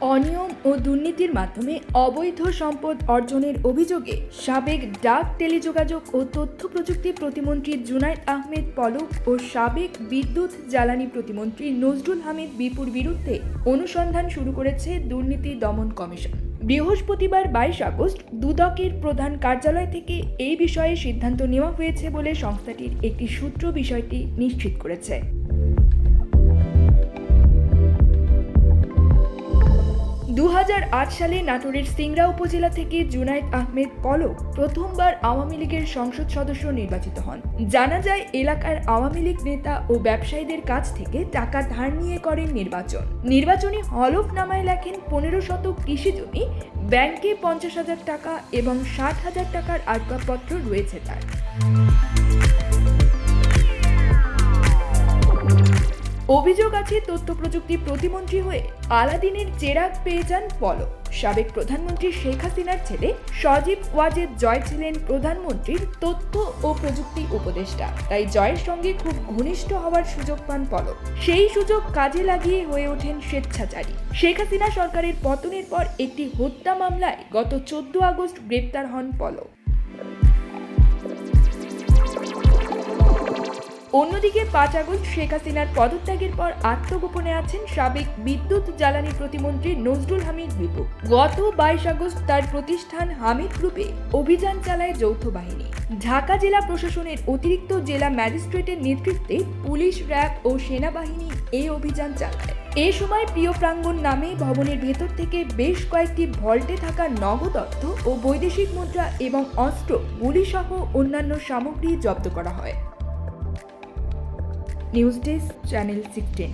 ও দুর্নীতির মাধ্যমে অবৈধ সম্পদ অর্জনের অভিযোগে সাবেক ডাক টেলিযোগাযোগ ও তথ্য প্রযুক্তি প্রতিমন্ত্রী জুনাইদ আহমেদ পলক ও সাবেক বিদ্যুৎ জ্বালানি প্রতিমন্ত্রী নজরুল হামিদ বিপুর বিরুদ্ধে অনুসন্ধান শুরু করেছে দুর্নীতি দমন কমিশন। বৃহস্পতিবার বাইশ আগস্ট দুদকের প্রধান কার্যালয় থেকে এই বিষয়ে সিদ্ধান্ত নেওয়া হয়েছে বলে সংস্থাটির একটি সূত্র বিষয়টি নিশ্চিত করেছে। সালে নাটোরের সিংড়া উপজেলা থেকে জুনাইদ আহমেদ পলক প্রথমবার আওয়ামী লীগের সংসদ সদস্য নির্বাচিত হন। জানা যায়, এলাকার আওয়ামী লীগ নেতা ও ব্যবসায়ীদের কাছ থেকে টাকা ধার নিয়ে করেন নির্বাচন। নির্বাচনী হলফনামায় লেখেন পনেরো শতক কৃষি জমি ব্যাংকে পঞ্চাশ হাজার টাকা এবং ষাট হাজার টাকার আসবাবপত্র রয়েছে তার। অভিযোগ আছে তথ্য প্রযুক্তি প্রতিমন্ত্রী হয়ে আলাদিনের চেরাগ পেয়ে যান পলক। সাবেক প্রধানমন্ত্রী শেখ হাসিনার ছেলে সজীব ওয়াজেদ জয় ছিলেন প্রধানমন্ত্রীর তথ্য ও প্রযুক্তি উপদেষ্টা। তাই জয়ের সঙ্গে খুব ঘনিষ্ঠ হওয়ার সুযোগ পান পলক। সেই সুযোগ কাজে লাগিয়ে হয়ে ওঠেন স্বেচ্ছাচারী। শেখ হাসিনা সরকারের পতনের পর একটি হত্যা মামলায় গত চোদ্দ আগস্ট গ্রেপ্তার হন পলক। অন্যদিকে পাঁচ আগস্ট শেখ হাসিনার পদত্যাগের পর আত্মগোপনে আছেন সাবেক বিদ্যুৎ জ্বালানি প্রতিমন্ত্রী নজরুল হামিদ বিপু গত বাইশ আগস্ট তার প্রতিষ্ঠান হামিদ গ্রুপে অভিযান চালায় যৌথ বাহিনী। ঢাকা জেলা প্রশাসনের অতিরিক্ত জেলা ম্যাজিস্ট্রেটের নেতৃত্বে পুলিশ, র্যাব ও সেনাবাহিনী এই অভিযান চালায়। এ সময় প্রিয় প্রাঙ্গণ নামে ভবনের ভেতর থেকে বেশ কয়েকটি ভল্টে থাকা নগদ অর্থ ও বৈদেশিক মুদ্রা এবং অস্ত্র, গুলিসহ অন্যান্য সামগ্রী জব্দ করা হয়। News desk channel sixteen.